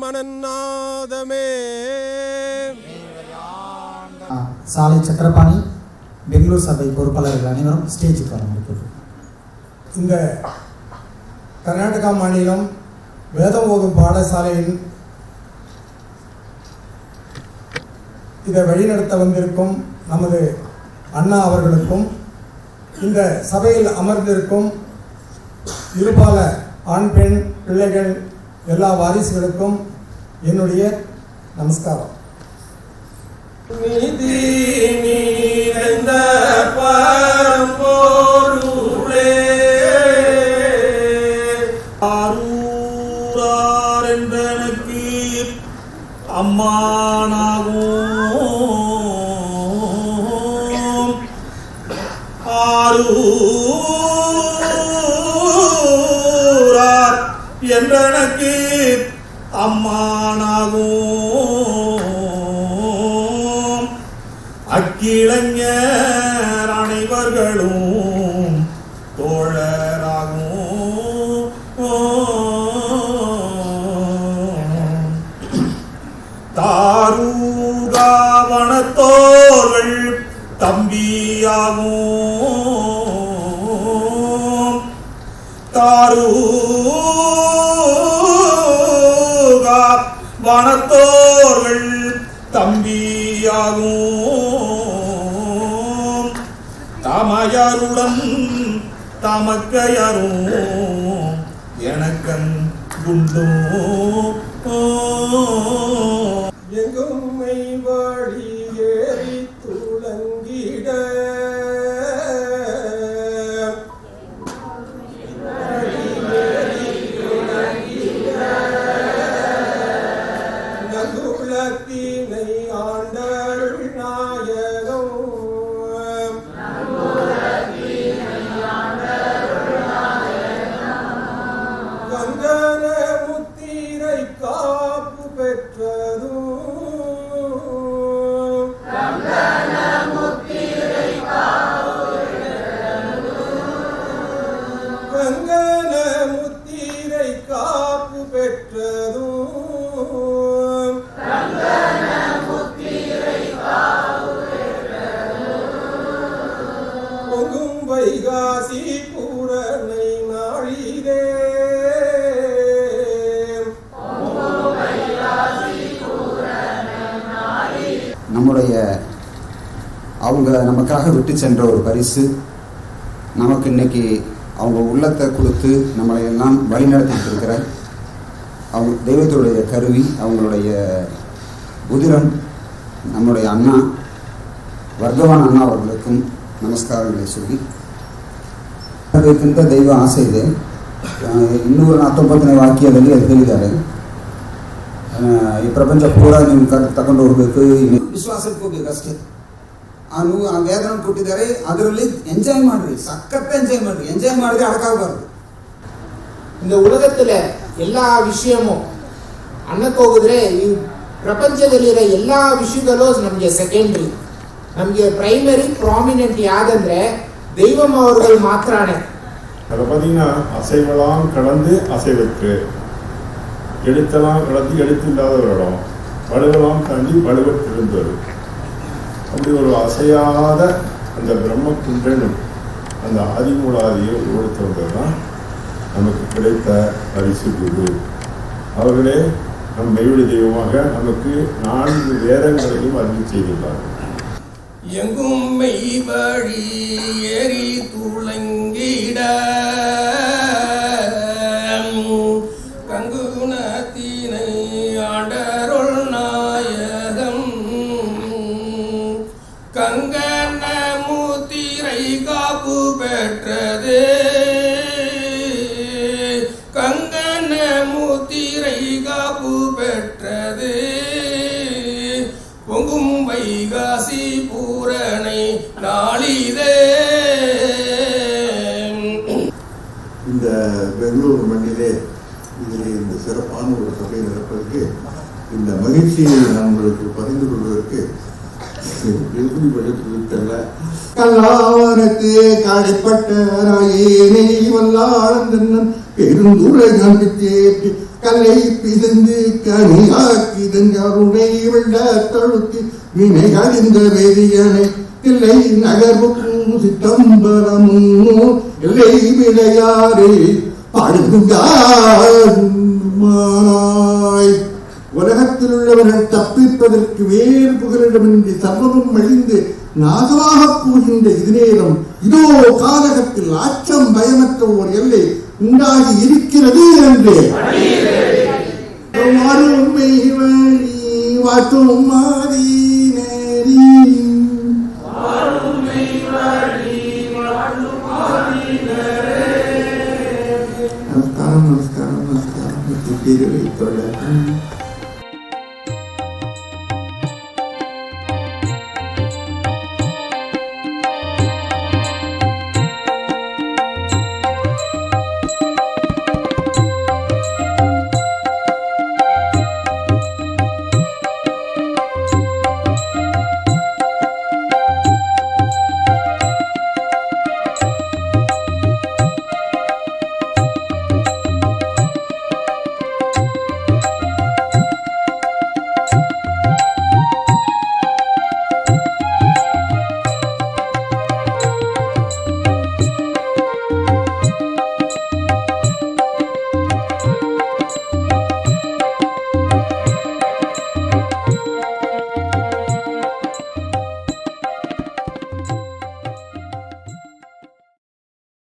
நாமனநாதமே சாலை சக்கரபாணி பெங்களூர் சபை பொறுப்பாளர்கள் அனைவரும் ஸ்டேஜுக்கு வர முடிக்கிறது இந்த கர்நாடகா மாநிலம் வேதம் ஓகும் பாடசாலையின் இதை வழிநடத்த வந்திருக்கும் நமது அண்ணா அவர்களுக்கும் இந்த சபையில் அமர்ந்திருக்கும் இருபால ஆண் பெண் பிள்ளைகள் எல்லா வாரிசுகளுக்கும் என்னுடைய நமஸ்காரம். நிதி நிறைந்த பரம்பொருளே ஆரூரார் என்றனக்கு அம்மானாகும். என்றனக்கு அம்மானாகும். அக்கிளைஞர் அனைவர்களும் தோழராகும். தாரூகாவனத்தோர்கள் தம்பியாகும். தாரூ வானத்தோர்கள் தம்பியாகும். தமையருடன் தமக்கையாரும் எனக்கன் குண்டும் எங்கும்மை வழி கங்கன முத்திரை காப்பு பெற்றதும். கங்கன முத்திரை காப்பு பெற்றதும். அவங்க நமக்காக விட்டு சென்ற ஒரு பரிசு நமக்கு இன்னைக்கு அவங்க உள்ளத்தை கொடுத்து நம்மளை எல்லாம் வழிநடத்திட்டு இருக்கிற அவங்க தெய்வத்துடைய கருவி அவங்களுடைய உதிரம் நம்முடைய அண்ணா வர்த்தவான் அண்ணா அவர்களுக்கும் நமஸ்காரங்களை சொல்லி ಅದಕ್ಕಿಂತ ದೈವ ಆಸೆ ಇದೆ ಆ, ಇನ್ನೂರ ಹತ್ತೊಂಬತ್ತನೇ ವಾಕ್ಯದಲ್ಲಿ ಅದು ಹೇಳಿದ್ದಾರೆ ಆ, ಈ ಪ್ರಪಂಚ ಪೂರ ನೀವು ಕ- ತಗೊಂಡು ಹೋಗ್ಬೇಕು ಇನ್ನು ವಿಶ್ವಾಸಕ್ಕೆ ಹೋಗ್ಬೇಕಷ್ಟೇ ಅನು ನೂ ಆ ವೇದನ ಕೊಟ್ಟಿದ್ದಾರೆ ಅದರಲ್ಲಿ ಎಂಜಾಯ್ ಮಾಡ್ರಿ ಸಖತ್ ಎಂಜಾಯ್ ಮಾಡ್ರಿ ಎಂಜಾಯ್ ಮಾಡಿದ್ರೆ ಅಡಕಾಗಬಾರ್ದು இந்த உலகத்துல எல்லா விஷயமும் ಅನ್ನಕ್ಕೆ ಹೋಗಿದ್ರೆ ಈ ಪ್ರಪಂಚದಲ್ಲಿರೋ ಎಲ್ಲ ವಿಷಯದಲ್ಲೂ ನಮಗೆ ಸೆಕೆಂಡ್ರಿ ನಮಗೆ ಪ್ರೈಮರಿ ப்ராமினென்ட் யாதென்றே தெய்வம் அவர்கள் மாத்திரானே. அதை பார்த்தீங்கன்னா அசைவெல்லாம் கலந்து அசைவிற்கு எழுத்தெல்லாம் கலந்து எழுத்து இல்லாத ஒரு இடம். வலுவெல்லாம் தாண்டி வலுவற்றிருந்தது. அப்படி ஒரு அசையாத அந்த பிரம்ம குன்றனும் அந்த ஆதிமூலாதியை உருவெடுத்து தான் நமக்கு கிடைத்த பரிசு குரு. அவர்களே நம் மெய்வழி தெய்வமாக நமக்கு நான்கு வேதங்களையும் அறிவு செய்துள்ளார்கள் எங்கும் மெய் வழி எரி துளங்கிட பெற்றது. பொங்கும் வைகாசி பூரணை நாளிதே. இந்த பெங்களூர் மண்ணிலே இதிலே இந்த சிறப்பான ஒரு சபை நடப்பதற்கு இந்த மகிழ்ச்சியை நான் உங்களுக்கு பகிர்ந்து கொள்வதற்கு எப்படி படித்தல்ல கல்லாவனுக்கு காடைப்பட்ட பெருந்துரை காண்பித்தேற்று கல்லை பிதந்து கனியாக்கிதன் விட தழுத்தி வினை கடிந்த வேதியனை இல்லை நகர்வுக்கும் சித்தம்பரமும் இல்லை விளையாறு பாடுங்காய் உலகத்தில் உள்ளவர்கள் தப்பிப்பதற்கு வேறு புகலிடமின்றி சர்வமும் அழிந்து நாசமாகப் போகின்ற இது நேரம் இதோ காலகத்தில் அச்சம் பயமற்ற ஓர் எல்லை உண்டாகி இருக்கிறது என்று. காட்டும் மாறி நேரி நமஸ்காரம் நமஸ்காரம் நமஸ்காரம். திருவை தொடரும்